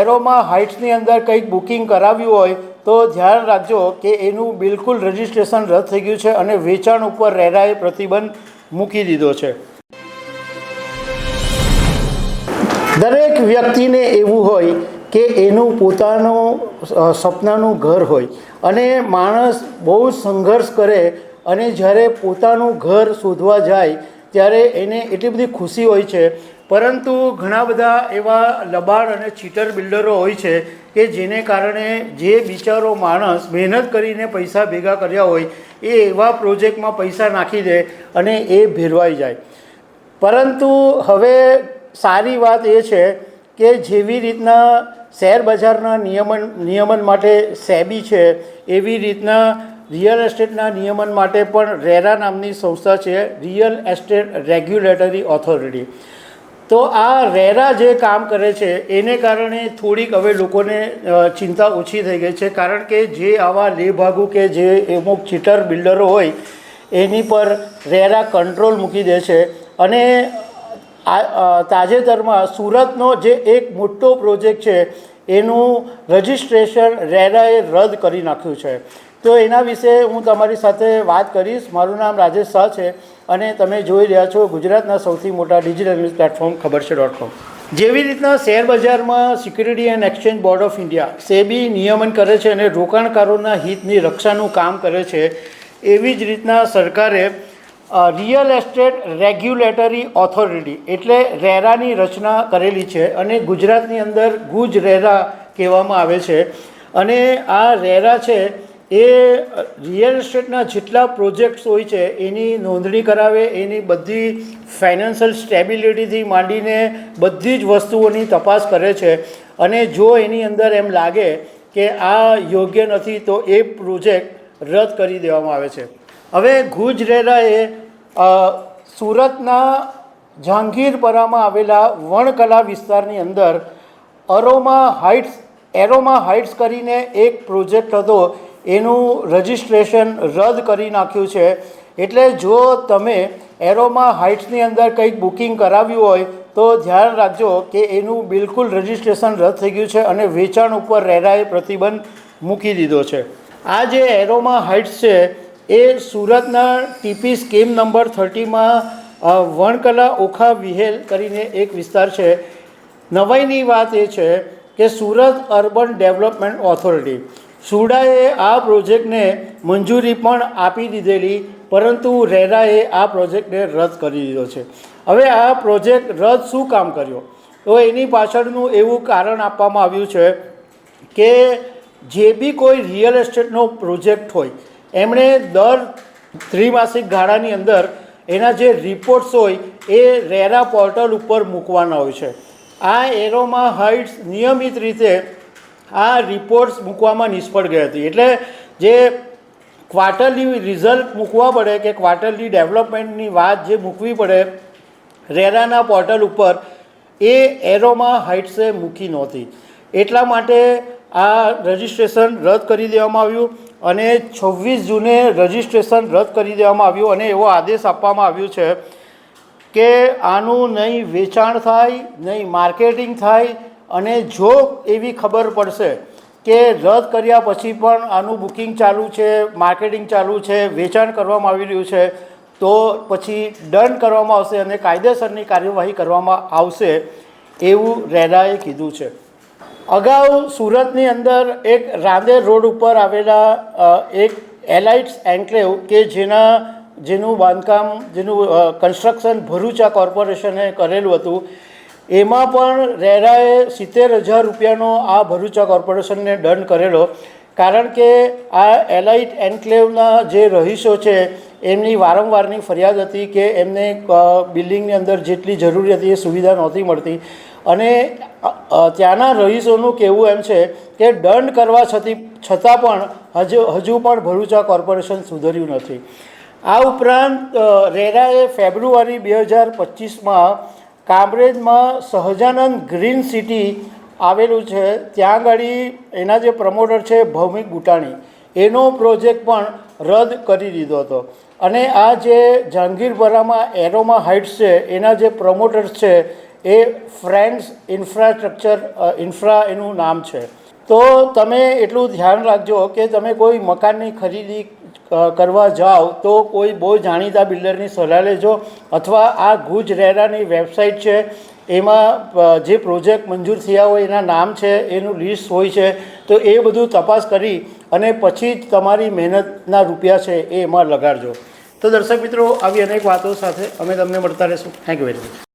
એરોમાં હાઇટ્સની અંદર કંઈક બુકિંગ કરાવ્યું હોય, તો ધ્યાન રાખજો કે એનું બિલકુલ રજિસ્ટ્રેશન રદ થઈ ગયું છે અને વેચાણ ઉપર રેરાએ પ્રતિબંધ મૂકી દીધો છે. દરેક વ્યક્તિને એવું હોય કે એનું પોતાનું સપનાનું ઘર હોય અને માણસ બહુ સંઘર્ષ કરે અને જ્યારે પોતાનું ઘર શોધવા જાય, ત્યારે એને એટલી બધી ખુશી હોય છે પરંતુ ઘણા બધા એવા લબાડ અને ચીટર બિલ્ડરો હોય છે કે જેને કારણે જે બિચારો માણસ મહેનત કરીને પૈસા ભેગા કર્યા હોય, એ એવા પ્રોજેક્ટમાં પૈસા નાખી દે અને એ ભેરવાઈ જાય. પરંતુ હવે સારી વાત એ છે કે જેવી રીતના શેર બજારના નિયમન નિયમન માટે સેબી છે, એવી રીતના રિયલ એસ્ટેટના નિયમન માટે પણ રેરા નામની સંસ્થા છે, રિયલ એસ્ટેટ રેગ્યુલેટરી ઓથોરિટી. તો આ રેરા જે કામ કરે છે, એને કારણે થોડીક હવે લોકોને ચિંતા ઓછી થઈ ગઈ છે. કારણ કે જે આવા લેભાગુ કે જે અમુક ચીટર બિલ્ડરો હોય, એની પર રેરા કંટ્રોલ મૂકી દે છે. અને તાજેતરમાં સુરતનો જે એક મોટો પ્રોજેક્ટ છે, એનું રજિસ્ટ્રેશન રેરાએ રદ કરી નાખ્યું છે. તો એના વિશે હું તમારી સાથે વાત કરીશ. મારું નામ રાજેશ શાહ છે અને તમે જોઈ રહ્યા છો ગુજરાતના સૌથી મોટા ડિજિટલ ન્યૂઝ પ્લેટફોર્મ ખબર છે ડોટ કોમ જેવી રીતના શેર બજારમાં security and exchange board of India SEBI નિયમન કરે છે અને રોકાણકારોના હિતની રક્ષાનું કામ કરે છે, એવી જ રીતના સરકારે રિયલ એસ્ટેટ રેગ્યુલેટરી ઓથોરિટી એટલે રેરાની રચના કરેલી છે અને ગુજરાતની અંદર ગુજ રેરા કહેવામાં આવે છે. અને આ રેરા છે એ રિયલ એસ્ટેટના જેટલા પ્રોજેક્ટ્સ હોય છે એની નોંધણી કરાવે એની બધી ફાઇનાન્શિયલ સ્ટેબિલિટીથી માંડીને બધી જ વસ્તુઓની તપાસ કરે છે. અને જો એની અંદર એમ લાગે કે આ યોગ્ય નથી તો એ પ્રોજેક્ટ રદ કરી દેવામાં આવે છે. હવે ગુજરેરાએ અ, સુરતના જહાંગીરપરામાં આવેલા વણકલા વિસ્તારની અંદર અરોમા હાઇટ્સ એરોમા હાઇટ્સ કરીને એક પ્રોજેક્ટ હતો. એનું રજિસ્ટ્રેશન રદ કરી નાખ્યું છે. એટલે જો તમે એરોમા હાઇટ્સની અંદર કંઈક બુકિંગ કરાવ્યું હોય, તો ધ્યાન રાખજો કે એનું બિલકુલ રજિસ્ટ્રેશન રદ થઈ ગયું છે અને વેચાણ ઉપર રેરાએ પ્રતિબંધ મૂકી દીધો છે. આ જે એરોમા હાઇટ્સ છે, એ સુરતના ટીપી સ્કીમ નંબર થર્ટીમાં વણકલા ઓખા વિહેલ કરીને એક વિસ્તાર છે. નવાઈની વાત એ છે કે સુરત અર્બન ડેવલપમેન્ટ ઓથોરિટી સુડાએ આ પ્રોજેક્ટને મંજૂરી પણ આપી દીધેલી, પરંતુ રેરાએ આ પ્રોજેક્ટને રદ કરી દીધો છે. હવે આ પ્રોજેક્ટ રદ શું કામ કર્યો? તો એની પાછળનું એવું કારણ આપવામાં આવ્યું છે કે જે બી કોઈ રિયલ એસ્ટેટનો પ્રોજેક્ટ હોય, એમણે દર ત્રિમાસિક ગાળાની અંદર એના જે રિપોર્ટ્સ હોય એ રેરા પોર્ટલ ઉપર મૂકવાના હોય છે. આ એરોમાં હાઇટ્સ નિયમિત રીતે આ રિપોર્ટ્સ મૂકવામાં નિષ્ફળ ગઈ હતી. એટલે જે ક્વાર્ટરલી રિઝલ્ટ મૂકવા પડે કે ક્વાર્ટરલી ડેવલપમેન્ટની વાત જે મૂકવી પડે, રેરાના પોર્ટલ ઉપર, એ એરોમાં હાઇટ્સે મૂકી નહોતી. એટલા માટે આ રજિસ્ટ્રેશન રદ કરી દેવામાં આવ્યું અને છવ્વીસ જૂને રજિસ્ટ્રેશન રદ કરી દેવામાં આવ્યું અને એવો આદેશ આપવામાં આવ્યો છે કે આનું નહીં વેચાણ થાય, નહીં માર્કેટિંગ થાય અને જો એવી ખબર પડશે કે રદ કર્યા પછી પણ આનું બુકિંગ ચાલુ છે, માર્કેટિંગ ચાલુ છે, વેચાણ કરવામાં આવી રહ્યું છે, તો પછી દંડ કરવામાં આવશે અને કાયદેસરની કાર્યવાહી કરવામાં આવશે એવું રેરાએ કીધું છે. અગાઉ સુરતની અંદર એક રાંદેર રોડ ઉપર આવેલા એક એલાઇટ્સ એન્કલેવ કે જેના, જેનું બાંધકામ, જેનું કન્સ્ટ્રક્શન ભરૂચા કોર્પોરેશને કરેલું હતું એમાં પણ રેરાએ સિત્તેર હજાર રૂપિયાનો આ ભરૂચા કોર્પોરેશનને દંડ કરેલો. કારણ કે આ એલાઇટ એન્કલેવના જે રહીશો છે, એમની વારંવારની ફરિયાદ હતી કે એમને બિલ્ડિંગની અંદર જેટલી જરૂરી હતી એ સુવિધા નહોતી મળતી. અને ત્યાંના રહીશોનું કહેવું એમ છે કે દંડ કરવા છતી, છતાં પણ હજુ હજુ પણ ભરૂચા કોર્પોરેશન સુધર્યું નથી. આ ઉપરાંત રેરાએ ફેબ્રુઆરી બે હજાર પચીસમાં કામરેજમાં સહજાનંદ ગ્રીન સિટી આવેલું છે. ત્યાં આગળ એના જે પ્રમોટર છે, ભૌમિક ગુટાણી, એનો પ્રોજેક્ટ પણ રદ કરી દીધો હતો. અને આ જે જહાંગીરપરામાં એરોમા હાઇટ્સ છે, એના જે પ્રમોટર્સ છે, એ ફ્રેન્ડ્સ ઇન્ફ્રાસ્ટ્રક્ચર ઇન્ફ્રા એનું નામ છે. તો તમે એટલું ધ્યાન રાખજો કે તમે કોઈ મકાનની ખરીદી કરવા જાઓ તો કોઈ બહુ જાણીતા બિલ્ડરની સલાહ લેજો અથવા આ ગુજ રેરાની વેબસાઇટ છે, એમાં જે પ્રોજેક્ટ મંજૂર થયા હોય એના નામ છે, એનું લિસ્ટ હોય છે, તો એ બધું તપાસ કરી અને પછી જ તમારી મહેનતના રૂપિયા છે એ એમાં લગાડજો. તો દર્શક મિત્રો, આવી અનેક વાતો સાથે અમે તમને મળતા રહીશું. Thank you very much